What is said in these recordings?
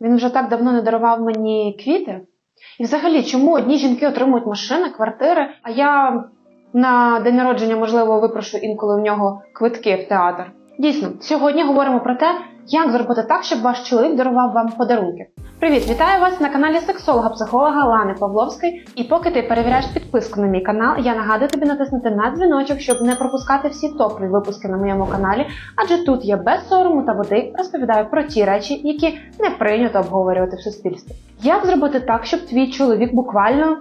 Він вже так давно не дарував мені квіти. І взагалі, чому одні жінки отримують машини, квартири, а я на день народження, можливо, випрошу інколи в нього квитки в театр. Дійсно, сьогодні говоримо про те, як зробити так, щоб ваш чоловік дарував вам подарунки. Привіт, вітаю вас на каналі сексолога-психолога Лани Павловської. І поки ти перевіряєш підписку на мій канал, я нагадую тобі натиснути на дзвіночок, щоб не пропускати всі топові випуски на моєму каналі, адже тут я без сорому та води розповідаю про ті речі, які не прийнято обговорювати в суспільстві. Як зробити так, щоб твій чоловік буквально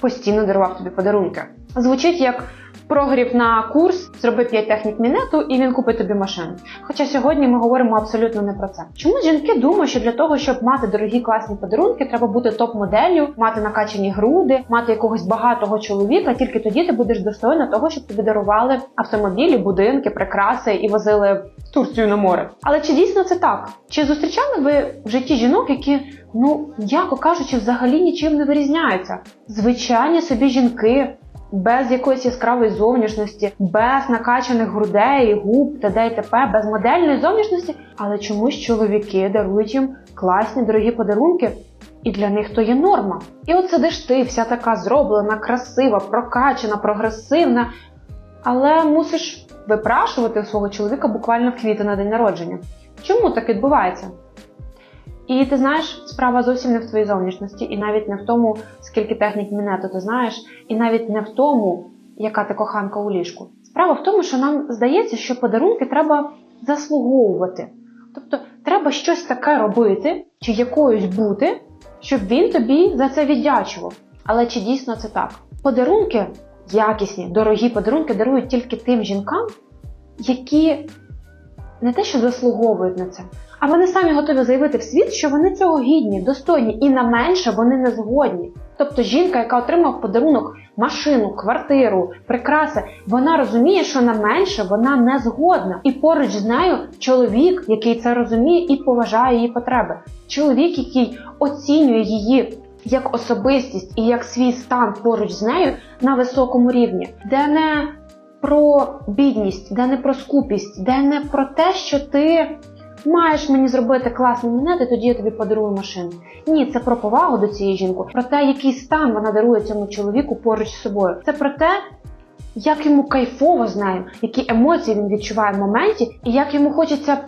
постійно дарував тобі подарунки? Звучить як прогрів на курс, зроби 5 технік мінету і він купить тобі машину. Хоча сьогодні ми говоримо абсолютно не про це. Чому жінки думають, що для того, щоб мати дорогі класні подарунки, треба бути топ-моделлю, мати накачані груди, мати якогось багатого чоловіка, тільки тоді ти будеш достойна того, щоб тобі дарували автомобілі, будинки, прикраси і возили в Турцію на море. Але чи дійсно це так? Чи зустрічали ви в житті жінок, які, ну м'яко кажучи, взагалі нічим не вирізняються? Звичайні собі жінки без якоїсь яскравої зовнішності, без накачаних грудей, губ та й т.п., без модельної зовнішності, але чомусь чоловіки дарують їм класні дорогі подарунки, і для них то є норма. І от сидиш ти, вся така зроблена, красива, прокачана, прогресивна, але мусиш випрашувати свого чоловіка буквально квіти на день народження. Чому так відбувається? І ти знаєш, справа зовсім не в твоїй зовнішності, і навіть не в тому, скільки технік мінету ти знаєш, і навіть не в тому, яка ти коханка у ліжку. Справа в тому, що нам здається, що подарунки треба заслуговувати. Тобто треба щось таке робити чи якоюсь бути, щоб він тобі за це віддячував. Але чи дійсно це так? Подарунки, якісні, дорогі подарунки дарують тільки тим жінкам, які не те, що заслуговують на це, а вони самі готові заявити в світ, що вони цього гідні, достойні, і на менше вони не згодні. Тобто жінка, яка отримала подарунок машину, квартиру, прикраси, вона розуміє, що на менше вона не згодна. І поруч з нею чоловік, який це розуміє і поважає її потреби. Чоловік, який оцінює її як особистість і як свій стан поруч з нею на високому рівні, де не про бідність, де не про скупість, де не про те, що ти маєш мені зробити класний і тоді я тобі подарую машину. Ні, це про повагу до цієї жінки, про те, який стан вона дарує цьому чоловіку поруч з собою. Це про те, як йому кайфово з нею, які емоції він відчуває в моменті, і як йому хочеться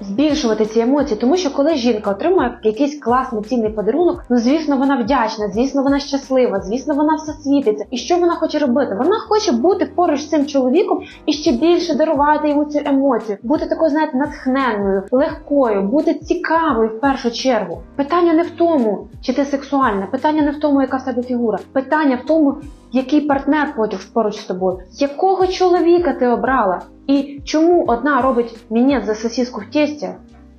збільшувати ці емоції, тому що коли жінка отримує якийсь класний цінний подарунок, ну звісно, вона вдячна, звісно, вона щаслива, звісно, вона все світиться. І що вона хоче робити? Вона хоче бути поруч з цим чоловіком і ще більше дарувати йому цю емоцію, бути такою, знаєте, натхненною, легкою, бути цікавою в першу чергу. Питання не в тому, чи ти сексуальна, питання не в тому, яка в тебе фігура, питання в тому, який партнер поруч поруч з тобою, якого чоловіка ти обрала, і чому одна робить мінет за сосиску в тесті,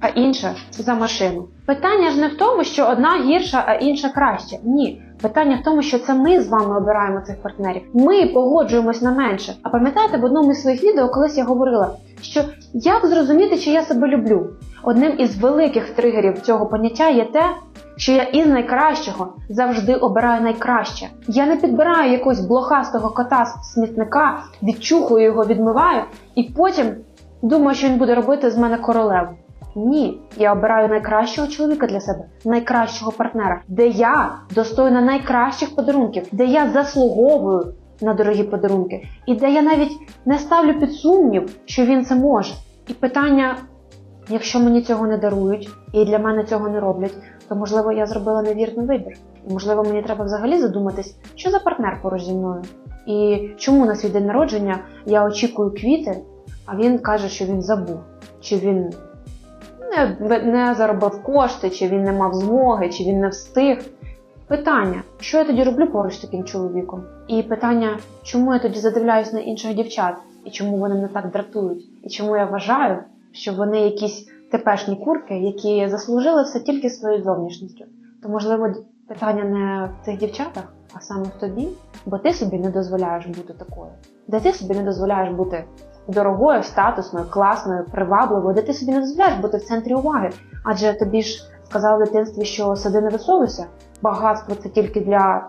а інша за машину. Питання ж не в тому, що одна гірша, а інша краща. Ні. Питання в тому, що це ми з вами обираємо цих партнерів. Ми погоджуємось на менше. А пам'ятаєте, в одному із своїх відео колись я говорила, що як зрозуміти, чи я себе люблю? Одним із великих тригерів цього поняття є те, що я із найкращого завжди обираю найкраще. Я не підбираю якогось блохастого кота з смітника, відчухую його, відмиваю, і потім думаю, що він буде робити з мене королеву. Ні, я обираю найкращого чоловіка для себе, найкращого партнера, де я достойна найкращих подарунків, де я заслуговую на дорогі подарунки, і де я навіть не ставлю під сумнів, що він це може. І питання, якщо мені цього не дарують, і для мене цього не роблять, то можливо я зробила невірний вибір. І можливо мені треба взагалі задуматись, що за партнер поруч зі мною, і чому на свій день народження я очікую квіти, а він каже, що він забув, чи він не, не заробив кошти, чи він не мав змоги, чи він не встиг. Питання, що я тоді роблю поруч з таким чоловіком? І питання, чому я тоді задивляюсь на інших дівчат, і чому вони мене так дратують, і чому я вважаю, що вони якісь тепешні курки, які заслужили все тільки своєю зовнішністю. То можливо питання не в цих дівчатах, а саме в тобі, бо ти собі не дозволяєш бути такою, де ти собі не дозволяєш бути дорогою, статусною, класною, привабливою, де ти собі не дозволяєш бути в центрі уваги. Адже тобі ж сказали в дитинстві, що сади не висовуйся, багатство це тільки для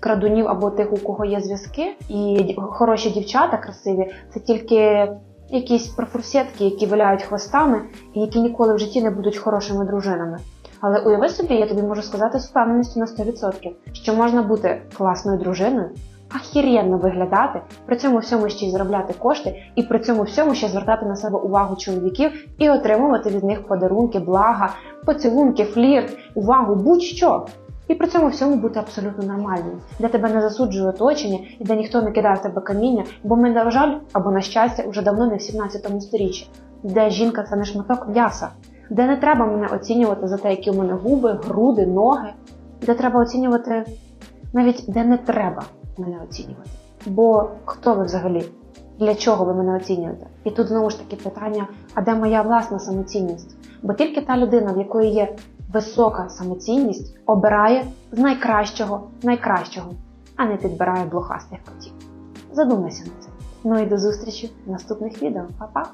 крадунів або тих, у кого є зв'язки, і хороші дівчата красиві це тільки якісь профурсетки, які виляють хвостами і які ніколи в житті не будуть хорошими дружинами. Але уяви собі, я тобі можу сказати з впевненістю на 100%, що можна бути класною дружиною, ахірєнно виглядати, при цьому всьому ще й заробляти кошти, і при цьому всьому ще звертати на себе увагу чоловіків і отримувати від них подарунки, блага, поцілунки, флірт, увагу, будь-що. І при цьому всьому бути абсолютно нормальним, де тебе не засуджує оточення і де ніхто не кидає в тебе каміння, бо ми, на жаль, або на щастя, вже давно не в 17 сторіччі, де жінка це не шматок м'яса, де не треба мене оцінювати за те, які у мене губи, груди, ноги, де треба оцінювати? Навіть де не треба мене оцінювати. Бо хто ви взагалі? Для чого ви мене оцінюєте? І тут знову ж таки питання: а де моя власна самоцінність? Бо тільки та людина, в якої є висока самоцінність, обирає з найкращого найкращого, а не підбирає блохастих котів. Задумайся над цим. Ну і до зустрічі в наступних відео. Па-па!